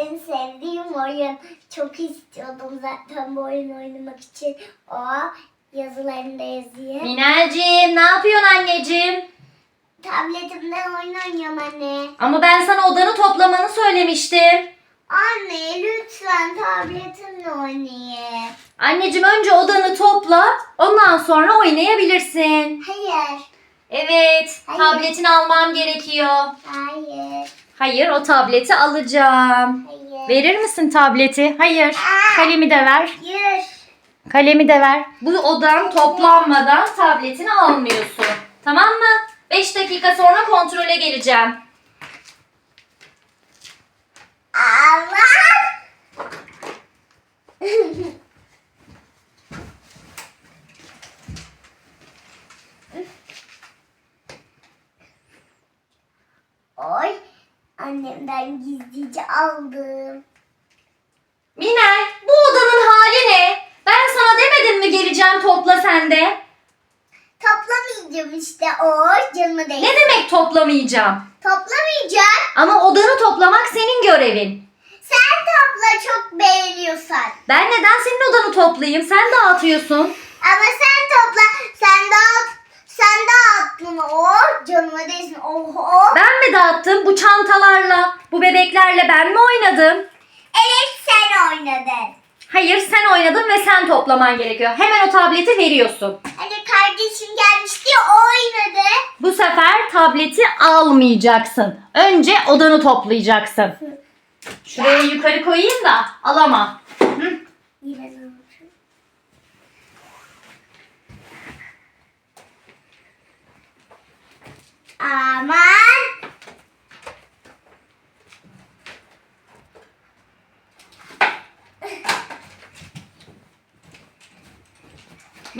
en sevdiğim oyun. Çok istiyordum zaten bu oyun oynamak için. O yazılarını da yazayım. Minelciğim ne yapıyorsun anneciğim? Tabletimden oyun oynuyorum anne. Ama ben sana odanı toplamanı söylemiştim. Anne lütfen tabletimle oynayayım. Anneciğim önce odanı topla. Ondan sonra oynayabilirsin. Hayır. Evet, Hayır. tabletini almam gerekiyor. Hayır. Hayır, o tableti alacağım. Hayır. Verir misin tableti? Hayır. Aa. Kalemi de ver. Hayır. Kalemi de ver. Bu odan toplanmadan tabletini almıyorsun. Tamam mı? 5 dakika sonra kontrole geleceğim. Allah. Annemden gizlice aldım. Minel, bu odanın hali ne? Ben sana demedim mi geleceğim topla sen de? Toplamayacağım işte. Oy canımı değil. Ne demek toplamayacağım? Toplamayacağım. Ama odanı toplamak senin görevin. Sen topla çok beğeniyorsan. Ben neden senin odanı toplayayım? Sen dağıtıyorsun. Ama sen topla. Sen dağıt. Sen dağıttın. Oh canıma değsin. Oh oh. Ben mi dağıttım? Bu çantalarla, bu bebeklerle ben mi oynadım? Evet sen oynadın. Hayır sen oynadın ve sen toplaman gerekiyor. Hemen o tableti veriyorsun. Hani kardeşim gelmişti o oynadı. Bu sefer tableti almayacaksın. Önce odanı toplayacaksın. Şuraya yukarı koyayım da. Hı? Oldu? Aman.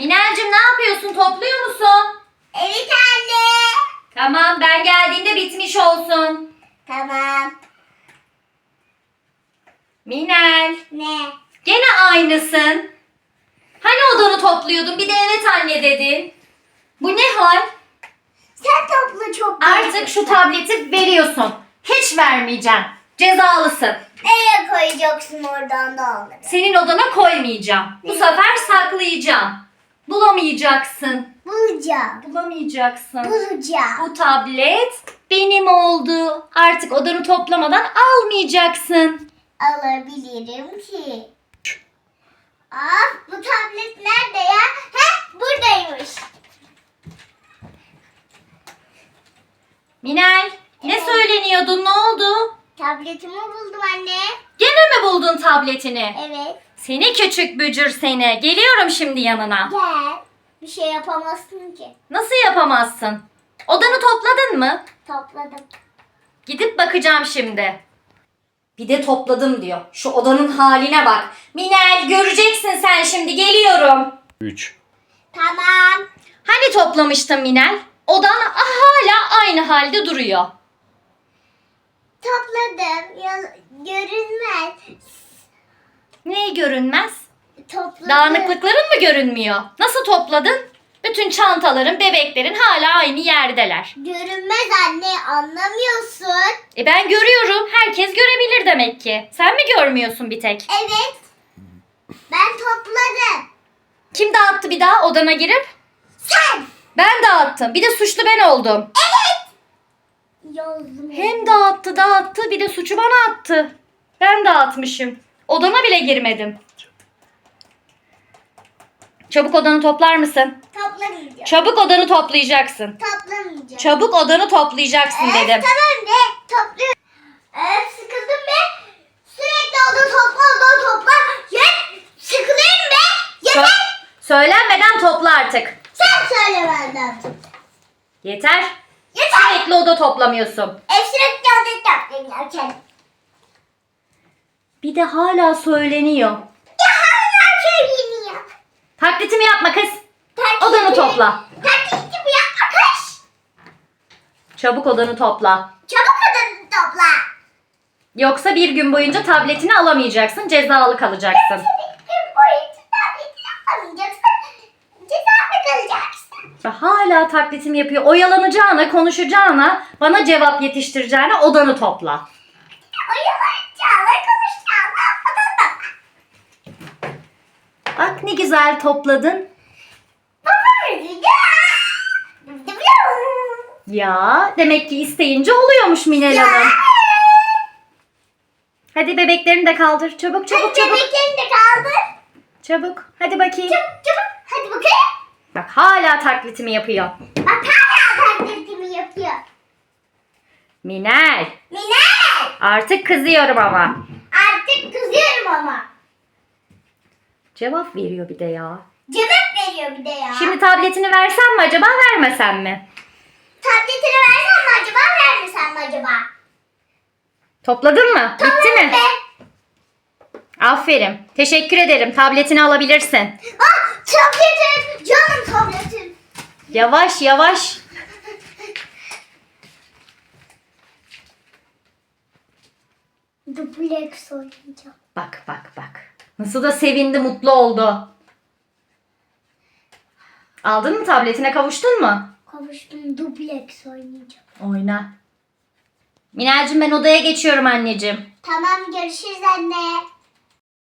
Minelcim ne yapıyorsun? Topluyor musun? Evet anne. Tamam ben geldiğinde bitmiş olsun. Tamam. Minel Ne? gene aynısın. Hani odanı topluyordun bir de evet anne dedin. Bu ne hal? Sen topla çok Artık şu tableti veriyorsun. Hiç vermeyeceğim. Cezalısın. Nereye koyacaksın oradan da alırım. Senin odana koymayacağım. Bu sefer saklayacağım. Bulamayacaksın. Bulacağım. Bulamayacaksın. Bulacağım. Bu tablet benim oldu. Artık odanı toplamadan almayacaksın. Alabilirim ki. Aa, bu tablet nerede ya? Heh, buradaymış. Minel, ne Evet. söyleniyordun? Ne oldu? Tabletimi buldum anne. Gene mi buldun tabletini? Evet. Seni küçük bücür seni. Geliyorum şimdi yanına. Gel. Bir şey yapamazsın ki. Nasıl yapamazsın? Odanı topladın mı? Topladım. Gidip bakacağım şimdi. Bir de topladım diyor. Şu odanın haline bak. Minel göreceksin sen şimdi geliyorum. 3. Tamam. Hani toplamıştın Minel? Odan hala aynı halde duruyor. Topladım. Ya, görünmez. Neyi görünmez? Topladım. Dağınıklıkların mı görünmüyor? Nasıl topladın? Bütün çantaların, bebeklerin hala aynı yerdeler. Görünmez anne anlamıyorsun. E ben görüyorum. Herkes görebilir demek ki. Sen mi görmüyorsun bir tek? Evet. Ben topladım. Kim dağıttı bir daha odana girip? Sen. Ben dağıttım. Bir de suçlu ben oldum. Yazdım. Hem dağıttı dağıttı bir de suçu bana attı. Ben dağıtmışım. Odana bile girmedim. Çabuk odanı toplar mısın? Toplamayacağım. Çabuk odanı toplayacaksın. Toplamayacağım. Çabuk odanı toplayacaksın Evet, dedim. tamam be. Topluyorum. Evet sıkıldım be. Sürekli oda topla oda topla. Ya sıkılıyorum be. Sö- Yeter. söylenmeden topla artık. Sen söyle benden. Yeter. Yeter. Sürekli oda toplamıyorsun. Hep sürekli oda toplayacağım. Bir de hala söyleniyor. Ya hala söyleyeyim ya. Taklitimi yapma kız. Taklidi- Odanı topla. Taklitimi yapma kız. Çabuk odanı topla. Çabuk odanı topla. Yoksa bir gün boyunca tabletini alamayacaksın. Cezalı kalacaksın. Gün boyunca taklitini alamayacaksın. Cezada kalacaksın. Ve hala taklitimi yapıyor. Oyalanacağına, konuşacağına, bana cevap yetiştireceğine odanı topla. Oyalanacağına güzel topladın. Ya demek ki isteyince oluyormuş Minel Hanım. Hadi bebeklerini de kaldır. Çabuk çabuk çabuk. Bebeklerini de kaldır. Çabuk. Hadi bakayım. Çabuk çabuk. Hadi bakayım. Bak hala taklitimi yapıyor. Bak hala taklitimi yapıyor. Minel. Minel. Artık kızıyorum ama. Artık kızıyorum ama. Cevap veriyor bir de ya. Cevap veriyor bir de ya. Şimdi tabletini versem mi acaba vermesem mi? Tabletini versem mi acaba vermesem mi acaba? Topladın mı? Bitti mi? Be. Aferin. Teşekkür ederim. Tabletini alabilirsin. Ah tabletim. Canım tabletim. Yavaş yavaş. Duplex oynayacağım. Bak bak bak. Nasıl da sevindi, mutlu oldu. Aldın mı tabletine kavuştun mu? Kavuştum duplex oynayacağım. Oyna. Minelcim ben odaya geçiyorum anneciğim. Tamam görüşürüz anne.